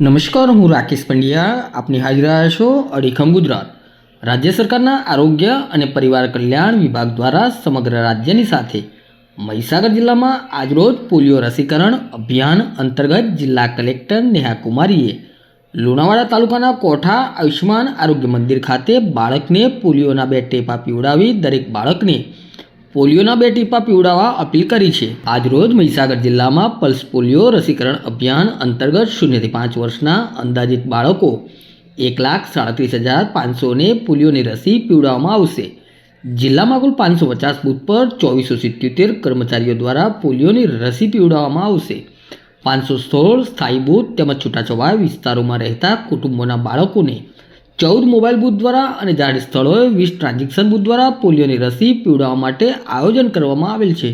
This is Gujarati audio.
નમસ્કાર, હું રાકેશ પંડ્યા. આપની હાજર છો અડીખમ ગુજરાત. રાજ્ય સરકારના આરોગ્ય અને પરિવાર કલ્યાણ વિભાગ દ્વારા સમગ્ર રાજ્યની સાથે મહીસાગર જિલ્લામાં આજરોજ પોલિયો રસીકરણ અભિયાન અંતર્ગત જિલ્લા કલેક્ટર નેહા કુમારીએ લુણાવાડા તાલુકાના કોઠા આયુષ્માન આરોગ્ય મંદિર ખાતે બાળકને પોલિયોના બે ટેપા પીવડાવી દરેક બાળકને પોલિયોના બે ટીપા પીવડાવવા અપીલ કરી છે. આજરોજ મહીસાગર જિલ્લામાં પલ્સ પોલિયો રસીકરણ અભિયાન અંતર્ગત શૂન્યથી પાંચ વર્ષના અંદાજિત બાળકો એક લાખ સાડત્રીસ હજાર પાંચસોને પોલિયોની રસી પીવડાવવામાં આવશે. જિલ્લામાં કુલ પાંચસો પચાસ બૂથ પર ચોવીસો સિત્યોતેર કર્મચારીઓ દ્વારા પોલિયોની રસી પીવડાવવામાં આવશે. પાંચસો સોળ સ્થાયી બૂથ તેમજ છૂટાછવાયા વિસ્તારોમાં રહેતા કુટુંબોના બાળકોને ચૌદ મોબાઈલ બૂથ દ્વારા અને જાહેર સ્થળોએ વીસ ટ્રાન્ઝેક્શન બૂથ દ્વારા પોલિયોની રસી પીવડાવવા માટે આયોજન કરવામાં આવેલ છે.